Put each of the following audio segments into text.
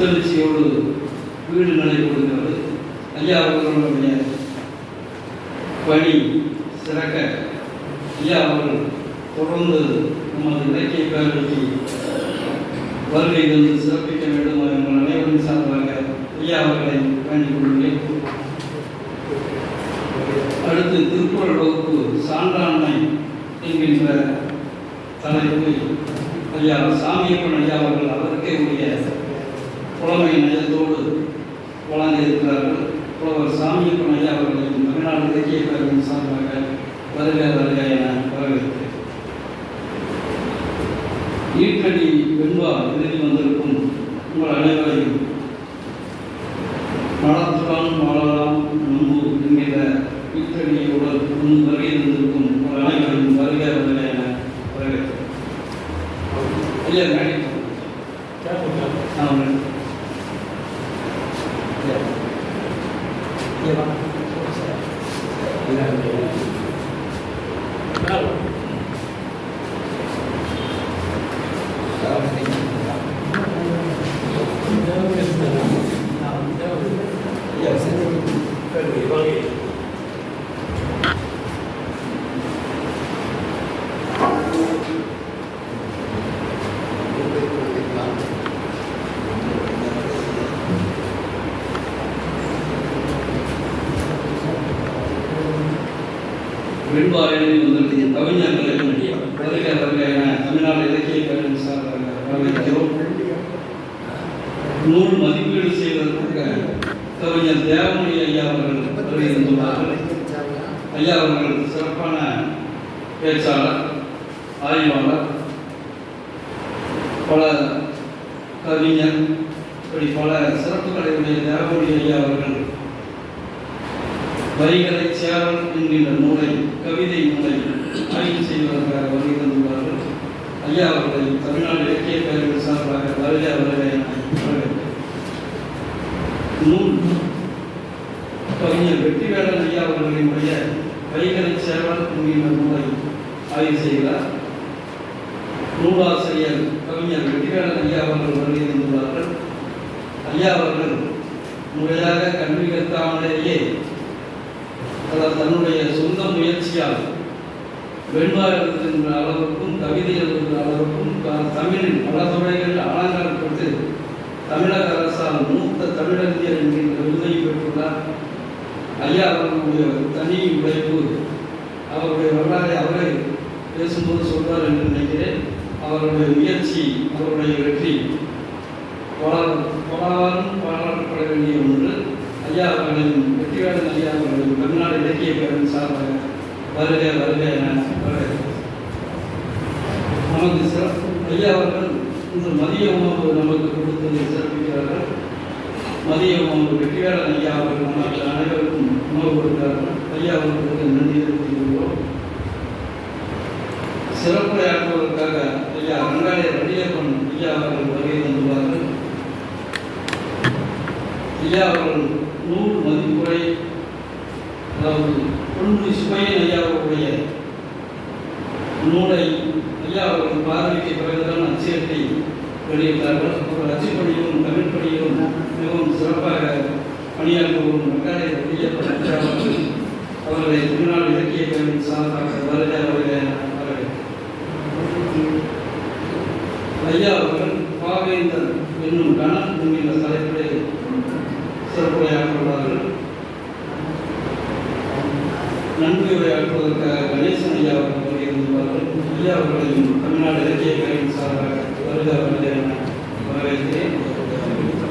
புத்தெழுச்சியோடு வீடுகளை கொடுக்கிறது ஐயா அவர்களுடைய பணி சிறக்க ஐயா அவர்கள் தொடர்ந்து நமது இலக்கிய பேரவைக்கு வருகை வந்து சிறப்பிக்க வேண்டும் என்ற அனைவரும் சார்பாக ஐயா அவர்களை வேண்டிக் கொள்கிறேன். அடுத்து திருக்குறள் வகுப்பு சான்றாண்மை என்கின்ற தலைப்பு. ஐயா சாமியப்பன் ஐயா அவர்கள் அவருக்கே உரிய புலமை நயத்தோடு வழங்க இருக்கிறார்கள். புலவர் சாமியப்பன் ஐயா அவர்களையும் தமிழ்நாடு இலக்கிய பேரவையின் சார்பாக வருக வருக என வரவேற்று ஈட்டடி வெண்பா எழுதி வந்திருக்கும் உங்கள் அனைவரையும் மலத்துடன் வாழலாம் நம்பு என்கிற ஈட்டடியுடன் முன் வருகை தந்திருக்கும் உங்கள் அனைவரையும் வருக வருக என வரவேற்று ஐயா வெண்பா எழுதி வந்திருக்கும் கவிஞர்களையும் வருக வருக தமிழ்நாடு இலக்கிய கல்வி சார்பாக நூல் மதிப்பீடு செய்வதற்காக கவிஞர் தேவமொழி ஐயா அவர்கள் ஐயா அவர்கள் சிறப்பான பேச்சாளர் ஆய்வாளர் பல கவிஞர் இப்படி பல சிறப்புகளை உடைய தேவமணி ஐயா அவர்கள் வரிகளை சேவல் என்கின்ற நூலை கவிதை நூலை ஆய்வு செய்வதற்காக வருகை தந்துள்ளார்கள் ஐயா அவர்களை தமிழ்நாடு இலக்கிய பேரவை சார்பாக வருக வருக நூல். கவிஞர் வெற்றிவேடன் ஐயா அவர்களினுடைய வைகரை சேவல் என்கின்ற நூலை ஆய்வு செய்கிறார் நூலாசிரியர் கவிஞர் வெற்றிவேடன் ஐயா அவர்கள் வருகை தந்துள்ளார்கள். ஐயா அவர்கள் முறையாக கல்வி கற்காமலேயே அதாவது தன்னுடைய சொந்த முயற்சியால் வெண்பா எழுதுகின்ற அளவுக்கும் கவிதை எழுதுகின்ற அளவுக்கும் தமிழின் பல துறைகளில் அலங்காரப்பட்டு தமிழக அரசால் மூத்த தமிழறிஞர் என்கின்ற விருதை பெற்றுள்ளார். ஐயா அவர்களுடைய தனி உழைப்பு அவருடைய வரலாறை அவரை பேசும்போது சொல்வார் என்று நினைக்கிறேன். அவருடைய முயற்சி அவருடைய வெற்றி பல- பலவாறும் பாராட்டப்பட வேண்டிய ஒன்று. ஐயா அவர்களின் வெற்றிவேடன் ஐயா அவர்களின் தமிழ்நாடு இலக்கிய பேரன் சார்பாக வருக வருக என நமக்கு சிறப்பு ஐயா அவர்கள் இந்த மதிய உணவு நமக்கு கொடுத்ததை சிறப்பிக்கிறார்கள் மதிய உணவு வெற்றியாளர் ஐயா அவர்கள் நமக்கு அனைவருக்கும் உணவு கொடுத்தார்கள். ஐயா அவர்களுக்கு நன்றி தெரிவித்துக் சிறப்புரையாற்றுவதற்காக ஐயா ரங்காய வடியப்பன் ஐயா அவர்கள் வருகை தந்துள்ளார்கள். ஐயா அவர்கள் நூல் மதிப்புரை அதாவது பொன்முடி சுமையன் ஐயா அவர்களுடைய நூலை ஐயா அவர்கள் பார்வைக்கு பிறகுதான் அச்சியத்தை வெளியிட்டார்கள். அவர் அச்சுப்பணியும் தமிழ் பணியும் மிகவும் சிறப்பாக பணியாற்றவும் வரும் ரங்காய அவர்களை தமிழ்நாடு இலக்கிய பேரவை சார்பாக வருக வருக ஐயா அவர்கள் பாவேந்தர் என்னும் கணன் என்கின்ற தலைப்பிலே சிறப்புரையாற்றுள்ளார்கள் நன்றி உரையாற்றுவதற்காக கணேசன் ஐயா அவர்கள் வருகிறார்கள் ஐயா அவர்களின் தமிழ்நாடு இலக்கிய பேரவையின் சார்பாக வருக வருக வரவேற்கிறேன்.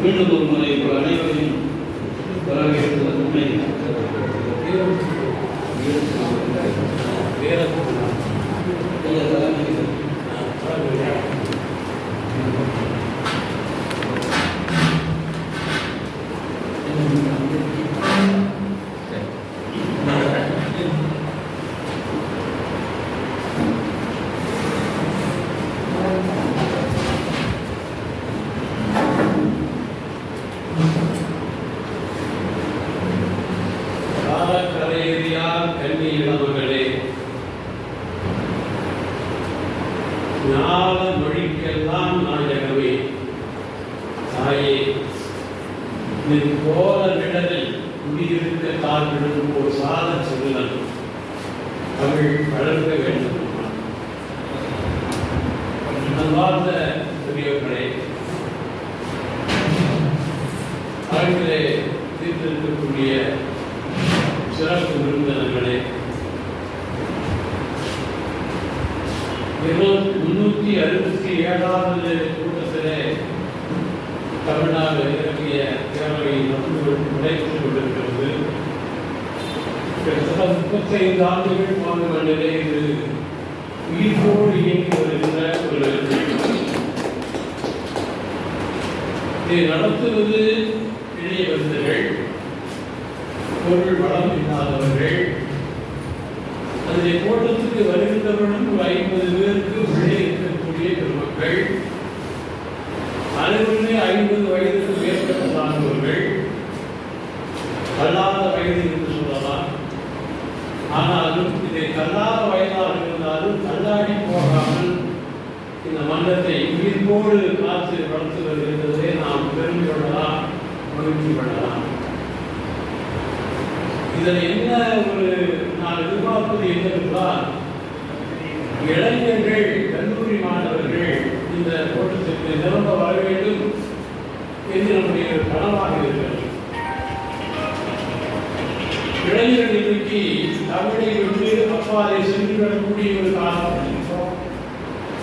மீண்டும் ஒரு முறை வளர்க்க வேண்டும். அன்பார்ந்த பெரியவர்களே அவர்களே தீர்த்திருக்கக்கூடிய சிறப்பு விருந்தினர்களே இருநூத்தி முன்னூத்தி அறுபத்தி ஏழாவது கூட்டத்திலே தமிழ்நாடு இலக்கிய பேரவை நடந்து நடைபெற்றுக் கொண்டிருக்கிறது கிட்டத்தட்ட முப்பத்தைந்து ஆண்டுகள் பாடுகளிலே நிலையில் உயிர்ப்போடு இயங்கி வருகின்ற ஒரு இதை நடத்துவது இளையவர்கள் பொருள் வளம் இல்லாதவர்கள் அதிலே கூட்டத்துக்கு வருகின்றவர்களும் ஒரு ஐம்பது பேருக்கு உள்ளே இருக்கக்கூடிய பெருமக்கள் அனைவருமே ஐம்பது வயதுக்கு மேற்பட்ட சார்ந்தவர்கள் கல்லாத ஆனாலும் இதை கல்லாத வயதாக இருந்தாலும் கல்லாடி போகாமல் இந்த மன்றத்தை உயிர்ப்போடு காத்து வளர்த்து வருகின்றதை நாம் பெருமை கொள்ளலாம் மகிழ்ச்சி கொள்ளலாம் இதில் என்ன ஒரு நான் எதிர்பார்ப்பது என்னவென்றால் இளைஞர்கள் கல்லூரி மாணவர்கள் இந்த கூட்டத்திற்கு நிரம்ப வர வேண்டும் என்று நம்முடைய கனவாக இருக்கிறது. இளைஞர்கள் இன்றைக்கு தமிழை விட்டு அப்பாலே சென்று வரக்கூடிய ஒரு காலம்.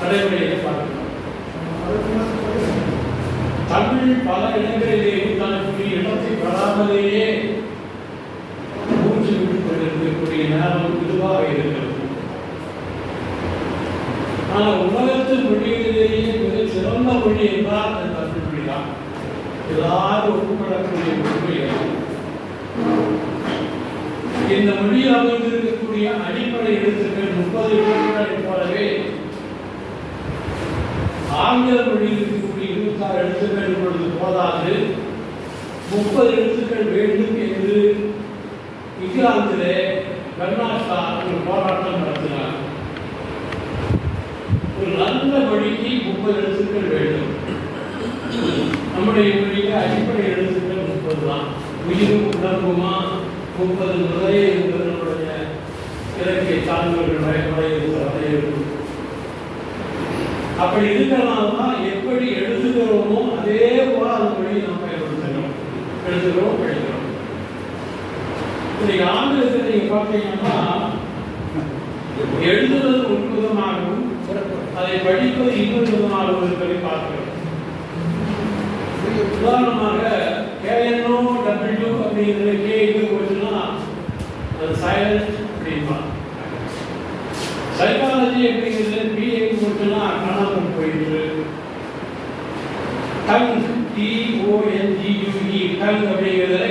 நடைமுறையை பார்க்கிறோம் தமிழ் பல இடங்களிலே தனக்குரிய இடத்தை பெறாமலேயே மூச்சு விட்டுக் கொண்டிருக்கக்கூடிய நேரம் இதுவாக இருக்கிறது. ஆனால் உலகத்து மொழிகளிலேயே மிக சிறந்த மொழி என்றால் அந்த தமிழ் மொழி தான் எல்லாரும் ஒப்புக்கொள்ளக்கூடிய மொழி இந்த மொழி அமைந்திருக்கக்கூடிய அடிப்படை எழுத்துக்கள் முப்பது எழுத்துக்களை போலவே ஆங்கில மொழியில் இருக்கக்கூடிய இருபத்தாறு எழுத்துக்கள் இப்பொழுது போதாது. முப்பது எழுத்துக்கள் வேண்டும் என்று இங்கிலாந்திலே பெர்னாஷா ஒரு போராட்டம் நடத்தினார் ஒரு நல்ல மொழிக்கு முப்பது எழுத்துக்கள் வேண்டும் நம்முடைய மொழியில அடிப்படை எழுத்துக்கள் முப்பது தான் உயிரும் உணர்வுமா முப்பது முறை என்பது நம்முடைய இலக்கிய சார்ந்தவர்கள் வரைமுறை இருக்கும் அப்படி இருக்கிறனால்தான் எப்படி எழுதுகிறோமோ அதே போல அது மொழி நாம் பயன்படுத்தணும் எழுதுகிறோம் படிக்கிறோம். இன்னைக்கு ஆங்கிலத்தில் நீங்க பார்த்தீங்கன்னா எழுதுவது ஒரு விதமாகவும் அதை படிப்பது இன்னொரு விதமாகவும் இருப்பதை பார்க்கிறோம். உதாரணமாக கேஎன்ஓ டபிள்யூ அப்படிங்கிற சைலண்ட் அப்படின்பா சைக்காலஜி அப்படிங்கிறது பிஏ போச்சுன்னா காணாமல் போயிடுது. டங் டிஓஎன்ஜியூஇ டங் அப்படிங்கிறதுல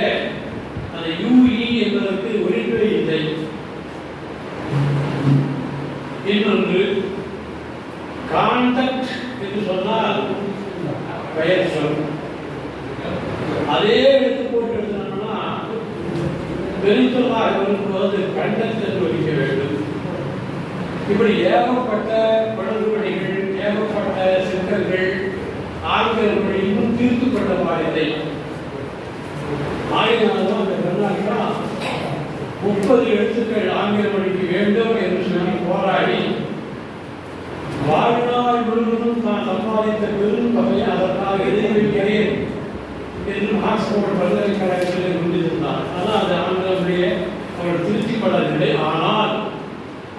அந்த யூஇ என்பதற்கு ஒலிப்பிழை இல்லை. இன்னொன்று கான்டக்ட் என்று சொன்னால் பெயர் சொல் அதே எடுத்து போட்டு எழுதணும்னா பெருத்தலாக இருக்கும்போது கண்டக்ட் என்று வேண்டும். இப்படி ஏகப்பட்ட குளறுபடிகள் ஏகப்பட்ட சிக்கல்கள் ஆங்கில இன்னும் தீர்த்து கொள்ள பாடில்லை ஆயினால்தான் அந்த கர்நாடகா முப்பது எழுத்துக்கள் ஆங்கில மொழிக்கு வேண்டும் என்று சொல்லி போராடி வாழ்நாள் முழுவதும் நான் சம்பாதித்த பெரும் தொகையை அதற்காக எழுதி வைக்கிறேன் என்று ஆக்ஸ்போர்ட் பல்கலைக்கழகத்தில் கொண்டிருந்தார். ஆனால் அது ஆங்கில மொழியை அவர் திருத்திக் ஆனால்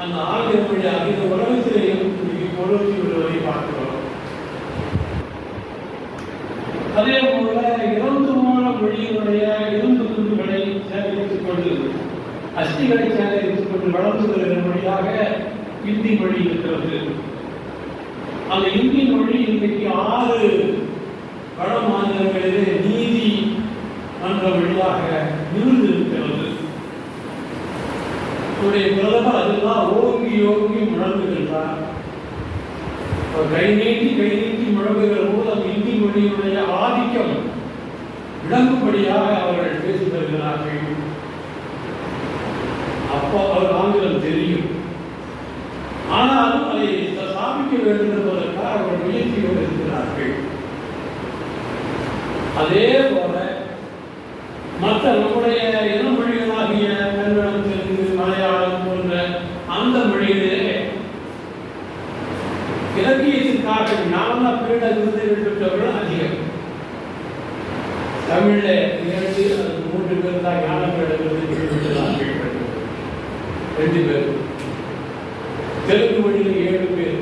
அந்த ஆங்கில மொழி அகில உலகத்திலேயும் இன்னைக்கு கொழுத்தி விடுவதை பார்க்கிறோம். அதே போல இறந்துமான மொழியினுடைய இரும்பு துண்டுகளை சேகரித்துக் கொண்டு அஸ்திகளை சேகரித்துக் கொண்டு வளர்ந்து வருகிற மொழியாக இந்தி மொழி இருக்கிறது. அந்த இந்தி மொழி இன்றைக்கு ஆறு வட மாநிலங்களிலே நீதி மன்ற வழியாக இருந்திருக்கிறது பிரதமர் அதெல்லாம் ஓங்கி ஓங்கி முழங்குகின்றார் கை நீட்டி கை நீட்டி முழங்குகிற போது அந்த இந்தி மொழியினுடைய ஆதிக்கம் விளங்கும்படியாக அவர்கள் பேசி வருகிறார்கள். அப்போ அவர் ஆங்கிலம் தெரியும். ஆனாலும் அதை ஸ்தாபிக்க வேண்டும் என்பதற்காக அவர் முயற்சியோடு இருக்கிறார்கள் அதே போல மற்ற நம்முடைய இன மொழிகளாகிய கன்னடம் தெலுங்கு மலையாளம் போன்ற அந்த மொழியிலே இலக்கியத்திற்காக ஞான பீட விருதுகள் பெற்றவர்கள் அதிகம். தமிழ்ல இரண்டு மூன்று பேர் தான் ஞான பீட விருது பெற்றதாக ரெண்டு பேர். தெலுங்கு மொழியில் ஏழு பேர்.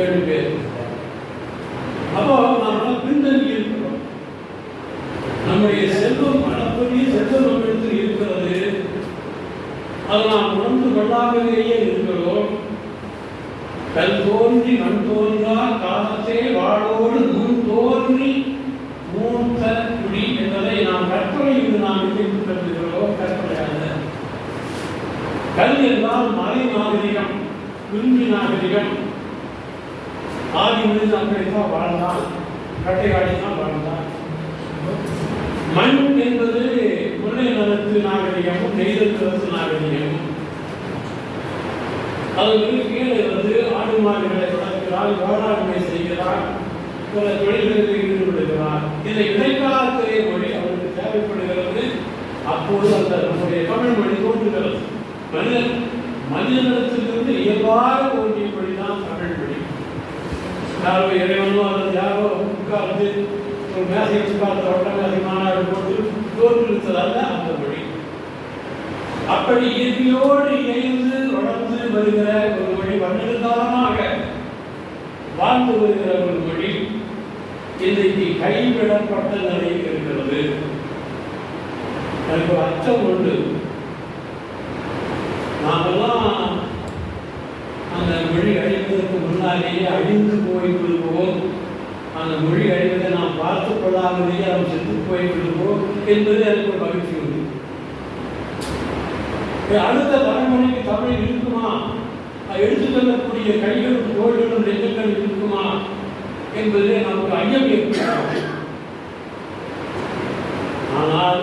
ஏழு பேர். அப்போ நாம் பின்தங்கி இருக்கிறோம் நம்முடைய செல்வம் அளப்பரிய செல்வம் நம்மிடத்தில் இருக்கிறது அதை நாம் உணர்ந்து இருக்கிறோம் கல் தோன்றி மண் தோன்றா காலத்தே வாழோடு முன் தோன்றி மூத்த குடி என்பதை நாம் கற்பனையில் நாம் நினைத்து கற்பனை அல்ல. கல் என்றால் மலை நாகரிகம் குஞ்சு நாகரிகம் ஆதி மனித அப்படித்தான் வாழ்ந்தான். கட்டைகாடி தான் வாழ்ந்தான். மண் என்பது முல்லை நலத்து நாகரிகமும் நெய்தல் நலத்து நாகரிகமும். அதற்கு கீழே வந்து ஆடு மாடுகளை வளர்க்கிறார் வேளாண்மை செய்கிறார் பல தொழில்களில் ஈடுபடுகிறார். இந்த இடைக்காலத்திலே மொழி அவருக்கு தேவைப்படுகிறது. அப்போது அந்த நம்முடைய தமிழ் மொழி தோன்றுகிறது. மனிதன் மனிதனிடத்திலிருந்து இயல்பாக தோன்றிய மொழி தான் தமிழ் மொழி. யாரோ இறைவனோ அல்லது யாரோ உட்கார்ந்து ஒரு மேசை உட்கார்ந்து ஒட்ட மேசை மாநாடு போட்டு தோற்றுவித்ததல்ல அந்த மொழி. அப்படி இயற்கையோடு இணைந்து தொடர்ந்து வருகிற ஒரு மொழி பன்னெடுங்காலமாக வாழ்ந்து வருகிற ஒரு மொழி இன்றைக்கு கைவிடப்பட்ட நிலையில் இருக்கிறது. எனக்கு அச்சம் உண்டு. நாமெல்லாம் அந்த மொழி அழிவதற்கு முன்னாலேயே அழிந்து போய் விடுவோம் அந்த மொழி அழிவதை நாம் பார்த்து கொள்ளாமலேயே நாம் செத்து போய் விடுவோம் என்பது எனக்கு மகிழ்ச்சி அடுத்த தலைமுறைக்கு தமிழ் இருக்குமா? எடுத்துச் செல்லக்கூடிய கைகளும் தோள்களும் நெஞ்சங்கள் இருக்குமா? என்பதிலே நமக்கு ஐயம் ஏற்படுகிறது ஆனால்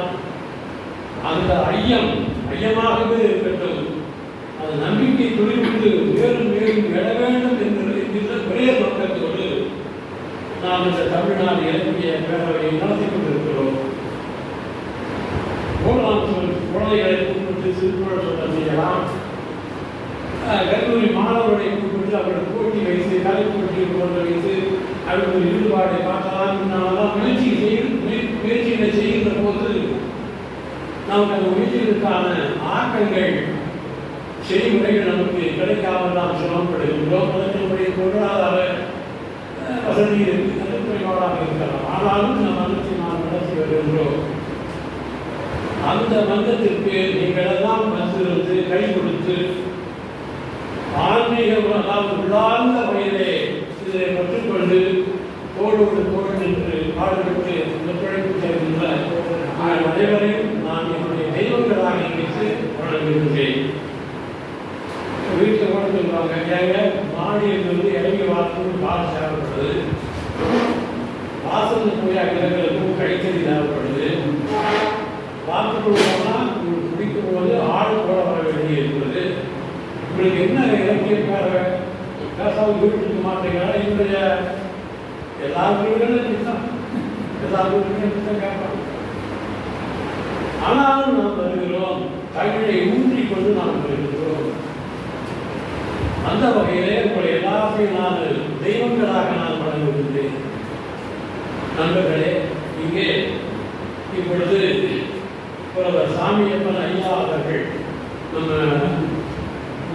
அந்த ஐயம் ஐயமாகவே இருக்கட்டும். அது நம்பிக்கை துணிவிட்டு மேலும் மேலும் எழ வேண்டும் என்கிற பெரிய ஒரே நோக்கத்தோடு நாம் இந்த தமிழ்நாடு இலக்கிய பேரவையை நடத்தி கொண்டிருக்கிறோம் போகலாம் சொல் குழந்தைகளை கூப்பிட்டு செய்யலாம் கல்லூரி மாணவர்களை கூப்பிட்டு அவர்கள் போட்டி வயசு கலை போட்டி போன்ற வயசு அவருடைய ஈடுபாடை பார்க்கலாம் நாமெல்லாம் முயற்சி செய்யும் முயற்சிகளை செய்கின்ற போது நமக்கு அந்த முயற்சிகளுக்கான ஆக்கங்கள் செய்முறைகள் நமக்கு கிடைக்காமல் நாம் சிரமப்படுகின்றோம். அதற்கு நம்முடைய பொருளாதார வசதி இருக்கு. அது இருக்கலாம். ஆனாலும் நம் மனத்தை நாம் நடத்தி வருகின்றோம் அந்த பந்தத்திற்கு நீங்களெல்லாம் வந்திருந்து கை கொடுத்து ஆன்மீகம் உள்ளார்ந்த வகையிலே இதை கற்றுக்கொண்டு கோடோடு கோடு என்று பாடுபட்டு ஒத்துழைப்பு செய்கின்ற உங்கள் அனைவரையும் நான் என்னுடைய தெய்வங்களாக நினைத்து வழங்குகின்றேன் வீட்டில் கூட சொல்லுவாங்க ஏங்க மாடி என்பது இறங்கி வாசல் கால் தேவைப்படுது வாசல் போய் அங்கிருக்கிறதுக்கும் கழிச்சடி தேவைப்படுது பார்த்துட்டு போனா உங்களுக்கு பிடிக்கும் போது ஆள் போட வர வேண்டி இருக்கிறது உங்களுக்கு என்ன இலக்கிய பேர பேசாமல் வீட்டுக்கு மாட்டேங்கிறாங்க இன்றைய எல்லா வீடுகளும் நிச்சம் எல்லா வீடுகளும் நிச்சம் கேட்பாங்க. ஆனாலும் நாம் வருகிறோம். தமிழை ஊன்றி கொண்டு நாம் வருகிறோம். அந்த வகையிலே உங்களை எல்லாத்தையும் நான் தெய்வங்களாக நான் வழங்குகின்றேன் நண்பர்களே இங்கே இப்பொழுது புலவர் சாமியப்பன் ஐயா அவர்கள் நம்ம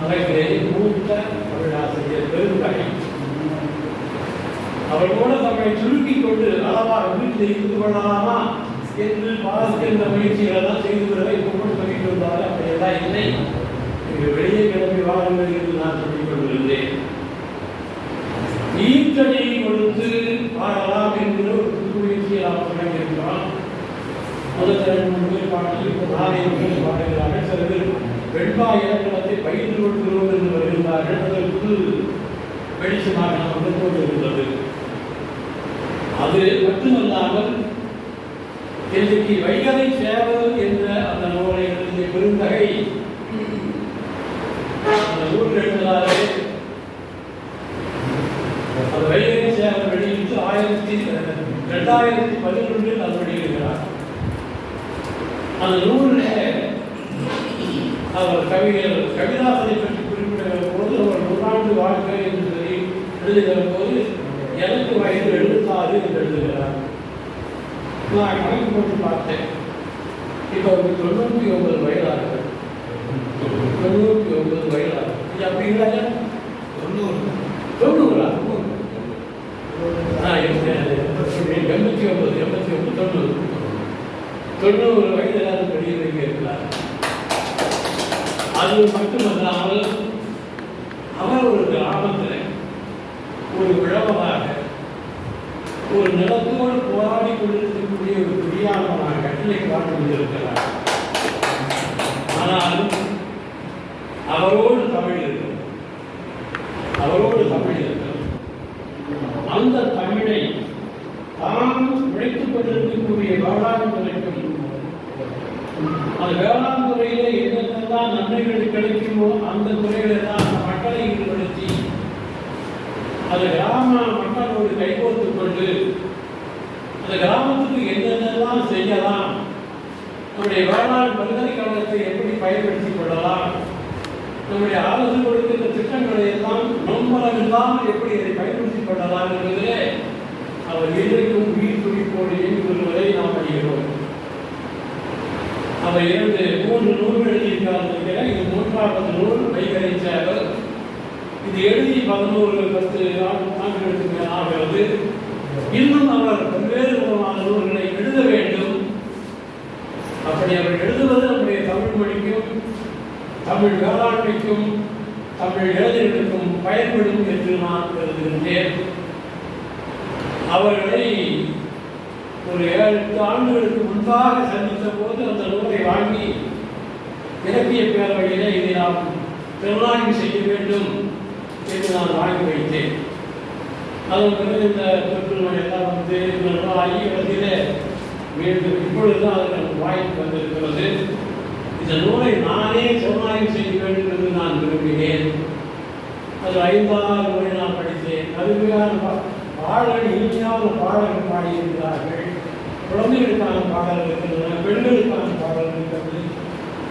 அவர்களை மூத்த தமிழாசிரியர் பெருங்கடை அவர் கூட தம்மை சுருக்கிக் கொண்டு அளவாக வீட்டில் இருந்து கொள்ளலாமா என்று பார்க்கின்ற முயற்சிகளை தான் செய்து வருவதை கொண்டு கூட சொல்லிட்டு வந்தாரு அப்படியெல்லாம் இல்லை. இங்கு வெளியே கிளம்பி வாருங்கள் என்று நான் சொல்லிக் கொண்டிருந்தேன். ஈத்தடியை கொடுத்து பாடலாம் என்கிற ஒரு புது முயற்சியை நாம் தொடங்கியிருக்கிறோம் முதல் ரெண்டு மூணு பேர் இப்போ நாளை பாடுகிறார்கள். சில பேர் வெண்பா இலக்கணத்தை பகிர்ந்து கொள்கிறோம் என்று வருகின்றார்கள். அது புது வெளிச்சமாக நமக்கு தோன்றுகின்றது அது மட்டுமல்லாமல் இன்றைக்கு வைகரை சேவல் என்ற அந்த நூலை எழுதிய பெருந்தகை. அந்த நூல் எழுதினாரே அந்த வைகரை சேவல் வெளியிட்டு ஆயிரத்தி ரெண்டாயிரத்தி பதினொன்றில் அது வெளியிடுகிறார். அந்த நூல் அவர் கவிஞர். கவிதாசனை பற்றி குறிப்பிடுகிற போது அவர் நூறாண்டு வாழ்க்கை என்று சொல்லி எழுதுகிற போது எனக்கு வயது எழுபத்தாறு என்று எழுதுகிறார். நான் கணக்கு போட்டு பார்த்தேன். இப்போ அவருக்கு தொண்ணூற்றி ஒன்பது வயதாகுது. தொண்ணூற்றி ஒன்பது வயதாகுது. இது அப்படிங்களா? தொண்ணூறா. ஆ எண்பத்தி ஒன்பது எண்பத்தி ஒன்பது தொண்ணூறு. தொண்ணூறு வயதிலாவது பெரியவங்க இருக்கிறார். அது மட்டுமல்லாமல் அவர் ஒரு கிராமத்தில் ஒரு விழவமாக ஒரு நிலத்தோடு போராடி கொண்டிருக்கக்கூடிய ஒரு குடியானவனாக கட்டளை வாழ்ந்து கொண்டிருக்கிறார் ஆனால் அவரோடு தமிழ் இருக்கிறது அவரோடு தமிழ் இருக்கிறது அந்த தமிழை தான் உழைத்துக் கொண்டிருக்கக்கூடிய வேளாண் துறைக்கும் அந்த வேளாண் துறையில என்னென்னலாம் நன்மைகள் கிடைக்குமோ அந்த துறைகளை தான் அந்த மக்களை ஈடுபடுத்தி அந்த கிராம மக்களோடு கைகோர்த்துக் கொண்டு அந்த கிராமத்துக்கு என்னென்னலாம் செய்யலாம் நம்முடைய வேளாண் பல்கலைக்கழகத்தை எப்படி பயன்படுத்திக் கொள்ளலாம்? நம்முடைய அரசு கொடுக்கின்ற திட்டங்களை எல்லாம் நம்பலம் இல்லாமல் எப்படி இதை பயன்படுத்திக் கொள்ளலாம் என்பதிலே அவர் இன்றைக்கும் உயிர் துடிப்போடு இயங்கி வருவதை நாம் அறிகிறோம். அவர் இரண்டு மூன்று நூல்கள் எழுதியிருக்கிறார் இது மூன்றாவது நூல் அவர் இது எழுதி பதினோரு பத்து ஆண்டுகளுக்கு மேல் ஆகிறது இன்னும் அவர் பல்வேறு விதமான நூல்களை அப்படி அவர் எழுதுவது நம்முடைய தமிழ் மொழிக்கும் தமிழ் வேளாண்மைக்கும் தமிழ் இளைஞர்களுக்கும் பயன்படும் என்று நான் கருதுகின்றேன். அவர்களை ஒரு ஏழு எட்டு ஆண்டுகளுக்கு முன்பாக சந்தித்த போது அந்த நூலை வாங்கி இலக்கிய பேரவையிலே இதை நாம் திருநாய்வு செய்ய வேண்டும் என்று நான் வாங்கி வைத்தேன். அதன் பிறகு இந்த தொற்று நோய் எல்லாம் வந்து ஆகி இடத்திலே மீண்டும் இப்பொழுது தான் அது வாய்ப்பு வந்திருக்கிறது. இந்த நூலை நானே திருநாய்வு செய்ய வேண்டும் என்று நான் விரும்பினேன் அது ஐந்தாறு முறை நான் படித்தேன். அருமையான பா- பாடல் இனிமையான பாடல்கள் பாடியிருக்கிறார்கள் குழந்தைகளுக்கான பாடல் இருக்கின்றன பெண்களுக்கான பாடல் இருக்கிறது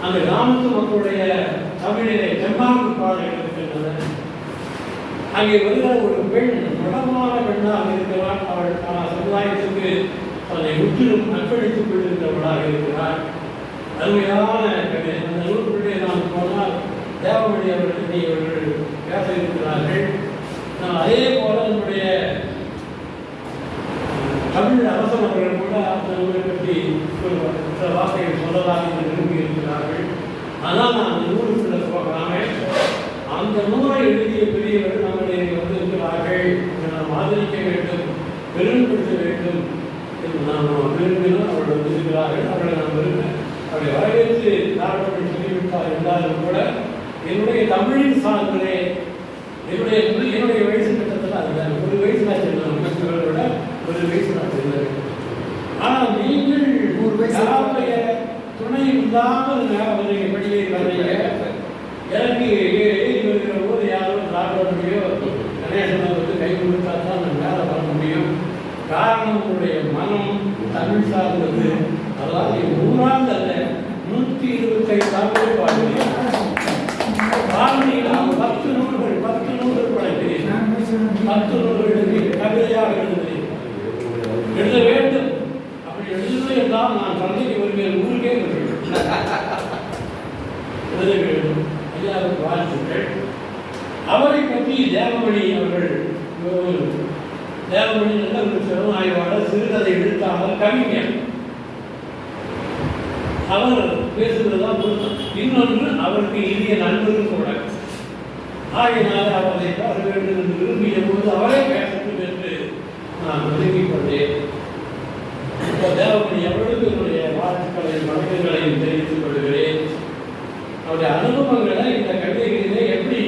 அந்த கிராமத்து மக்களுடைய தமிழிலே செம்மாங்கு பாடல்கள் இருக்கின்றன அங்கே வருகிற ஒரு பெண் மடமான பெண்ணாக இருக்கிறார் அவள் சமுதாயத்துக்கு தன்னை முற்றிலும் அர்ப்பணித்துக் கொண்டிருந்தவளாக இருக்கிறார். அருமையான அந்த நூற்றுக்குள்ளே நாம் போனால் தேவமொழி அவர்களை அவர்கள் பேச இருக்கிறார்கள் நான் அதே போல நம்முடைய தமிழ் அரசன் அவர்கள் கூட அந்த நூலை பற்றி சில வார்த்தைகள் சொல்லலாம் என்று விரும்பி இருக்கிறார்கள் ஆனால் நான் அந்த நூலுக்குள்ள போகலாமே அந்த நூலை எழுதிய பெரியவர்கள் நம்முடைய வந்து இருக்கிறார்கள் நாம் ஆதரிக்க வேண்டும் பெருமைப்படுத்த வேண்டும். நாம் விரும்பினோம் அவர்கள் வந்து இருக்கிறார்கள் அவர்களை நான் விரும்பினேன் அவரை வரவேற்று தாராளமணி சொல்லிவிட்டார் என்றாலும் கூட என்னுடைய தமிழின் சார்பிலே என்னுடைய என்னுடைய வயசு கிட்டத்தட்ட அதுதான் ஒரு வயசு நான் மற்றவர்களை விட ஒரு வயசு நான் சின்னவன் ஆனால் நீங்கள் நூறு வயசு. யாருடைய துணை இல்லாமல் நீங்கள் படியை வர்றீங்க எனக்கு வருகிற போது யாரோ ராகவனையோ கணேசனை வந்து கை கொடுத்தா தான் நான் மேலே வர முடியும். காரணம் உங்களுடைய மனம் தமிழ் சார்ந்தது. அதாவது நூறாண்டு அல்ல நூற்றி இருபத்தைந்து ஆண்டு பாடுகிறேன் பாரதியில் பத்து நூல்கள் பத்து நூல்கள் படைக்கிறேன் பத்து நூல்கள் எழுதி கவிதையாக எழுதுகிறேன் எழுத வேண்டும். அப்படி எழுதுவது என்றால் நான் தந்தைக்கு வருகிறேன் ஊருக்கே வருகிறேன் எழுத வேண்டும். ஐயாவுக்கு வாழ்த்துக்கள். அவரை பற்றி தேவமணி அவர்கள் தேவமணி நல்ல ஒரு ஆய்வாளர் சிறுகதை எழுத்தாளர் கவிஞர் அவர் பேசுகிறதா பொருத்தம் இன்னொன்று அவருக்கு இனிய நண்பரும் கூட ஆகையினால் அவரை பேச வேண்டும் என்று விரும்பிய போது அவரே பேசட்டும் என்று நான் ஒதுங்கிக் கொண்டேன் இப்போ தேவமணி அவர்களுக்கு என்னுடைய வாழ்த்துக்களையும் வணக்கங்களையும் தெரிவித்துக் கொள்கிறேன். அவருடைய அனுபவங்களை இந்த கவிதைகளிலே எப்படி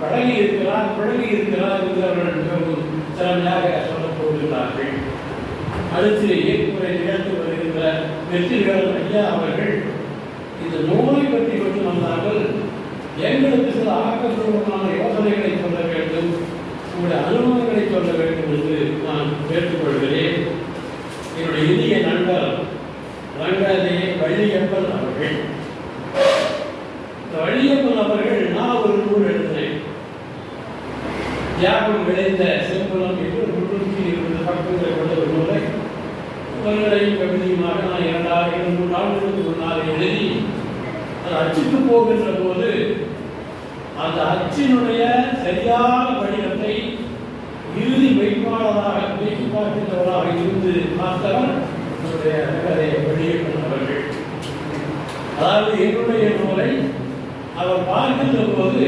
பழகி இருக்கிறார் பழகி இருக்கிறார் என்று அவர்கள் மிகவும் திறமையாக சொல்லப் போகிறார்கள் அடுத்து இயக்குமுறை நிகழ்த்து வருகின்ற வெற்றிகள் ஐயா அவர்கள் இந்த நூலை பற்றி மட்டுமல்லாமல் எங்களுக்கு சில ஆக்கப்பூர்வமான யோசனைகளை சொல்ல வேண்டும் உங்களுடைய அனுபவங்களை சொல்ல வேண்டும் என்று நான் கேட்டுக்கொள்கிறேன் என்னுடைய இந்திய நண்பர் ரங்கதே வள்ளியப்பன் அவர்கள் இந்த வள்ளியப்பன் அவர்கள் நான் ஒரு நூல் எழுதினேன் தியாகம் விளைந்த செம்புலம் என்று முன்னூற்றி இருபது பக்கங்களை கொண்ட ஒரு நூலை உங்களையும் கவிதையுமாக நான் இரண்டாயிரம் மூன்று ஆண்டுகளுக்கு முன்னால் எழுதி அது அச்சுக்கு போகின்ற போது அந்த அச்சினுடைய சரியான வடிவத்தை இறுதி வைப்பாளராக வைத்து பார்க்கின்றவராக இருந்து பார்த்தவர் நம்முடைய நகரை வெளியிட்டவர்கள் அதாவது என்னுடைய நூலை அவர் பார்க்கின்ற போது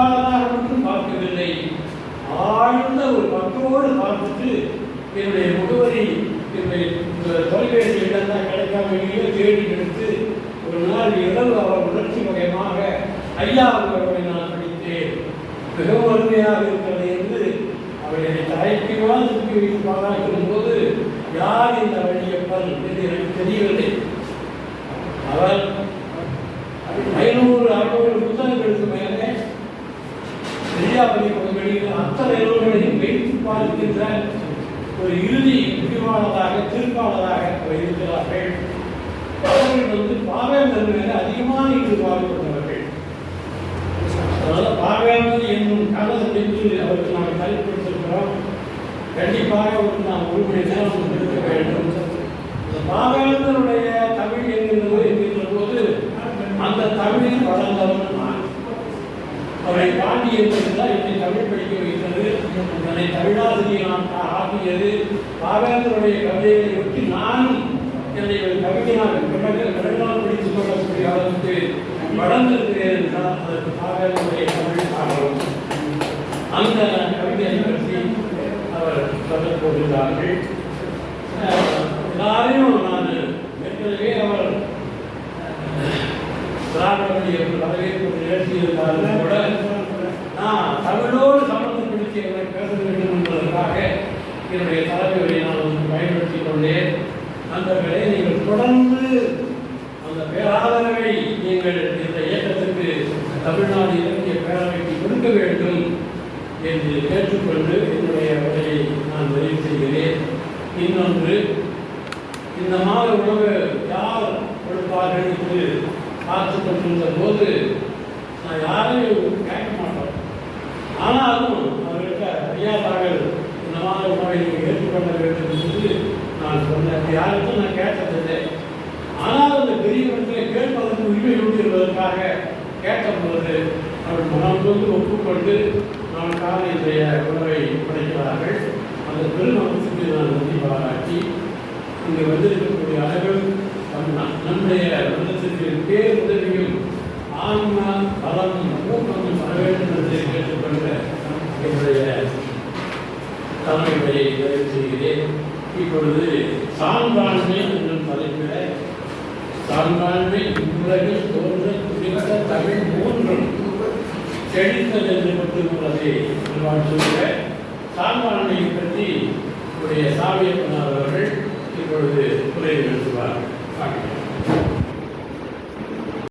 ஒரு மட்டும் பார்க்கவில்லை. ஆழ்ந்த ஒரு பக்கோடு பார்த்துட்டு என்னுடைய முகவரி என்னுடைய தொலைபேசி இடம் தான் கிடைக்காம தேடி எடுத்து ஒரு நாள் இரவு அவர் உணர்ச்சி வகையமாக ஐயா அவர்களை நான் படித்தேன். மிகவும் அருமையாக இருக்கிறது என்று அவர் என்னை தயக்கமாக திருப்பி வைத்து பாராட்டும் போது யார் இந்த வழியப்பன் என்று எனக்கு தெரியவில்லை. அவர் ஒரு இறுதி முடிவாளராக தீர்ப்பாளராக இருக்கிறார்கள். அவர்கள் வந்து பாவேந்தர் மேல அதிகமான ஈடுபாடு கொண்டவர்கள். அதனால பாவேந்தர் என்னும் கலர் என்று அவருக்கு நாம் தலைப்படுத்திருக்கிறோம் கண்டிப்பாக அவருக்கு நாம் ஒரு மணி நேரம் இருக்க வேண்டும். இந்த பாவேந்தருடைய தமிழ் என்கின்ற போது அந்த தமிழில் வளர்ந்தவன் அவரை பாண்டி என்பதுதான் என்னை தமிழ் படிக்க வைத்தது. என்னை தமிழாசிரியர் ஆக்கியது. பாவேந்தருடைய கவிதைகளை ஒட்டி நானும் என்னை ஒரு கவிஞனாக பிறகு கடலால் படித்துக் கொள்ளக்கூடிய அளவுக்கு வளர்ந்திருக்கிறேன் என்றால் அதற்கு பாவேந்தருடைய தமிழ் ஆகும். அந்த கவிதையை பற்றி அவர் சொல்லப் போகிறார்கள் எல்லாரையும் நான் ஏற்கனவே அவர் திராவிடமணி என்று வரவேற்பு நிகழ்த்தியிருந்தாலும் நான் தமிழோடு சம்பந்தப்படுத்தி என்னை பேச வேண்டும் என்பதற்காக என்னுடைய தலைமையை நான் வந்து பயன்படுத்திக் கொண்டேன். அந்த வேலையை நீங்கள் தொடர்ந்து அந்த பேராதரவை நீங்கள் இந்த இயக்கத்திற்கு தமிழ்நாடு இலக்கிய பேரவைக்கு கொடுக்க வேண்டும் என்று கேட்டுக்கொண்டு என்னுடைய உரையை நான் நிறைவு செய்கிறேன். இன்னொன்று இந்த மாத உணவு யார் கொடுப்பார்கள் என்று பார்த்து கொண்டிருந்த போது நான் யாரையும் கேட்க மாட்டேன். ஆனாலும் அவர்கிட்ட ஐயா தாங்கள் இந்த மாதிரி உணவை நீங்கள் ஏற்றுக்கொள்ள வேண்டும் என்று நான் சொன்னேன். யாருக்கும் நான் கேட்டதில்லை ஆனால் அந்த பெரியவர்களை கேட்பதற்கு உரிமை உண்டு என்பதற்காக கேட்டபோது அவர் மனம் வந்து ஒப்புக்கொண்டு நமக்கான இன்றைய உணவை படைக்கிறார்கள். அந்த பெருமகத்துக்கு நான் நன்றி பாராட்டி இங்கு வந்திருக்கக்கூடிய அளவில் நம்- நம்முடைய உள்ளத்திற்கு பேர் ஆன்மா ஆன்ம பலம் ஊக்கமும் வர வேண்டும் என்று என்னுடைய தலைமையை நிறைவு செய்கிறேன். இப்பொழுது சான்றாண்மை என்னும் தலைப்பில் சான்றாண்மை உலகில் தோன்ற துணிந்த தமிழ் மூன்றும் செழித்தல் என்று மட்டுள்ளதை சொல்லுகிற சான்றாண்மையை பற்றி உடைய சாமியப்பனார் அவர்கள் இப்பொழுது உரை நிறுத்துவார் பார்க்கிறேன்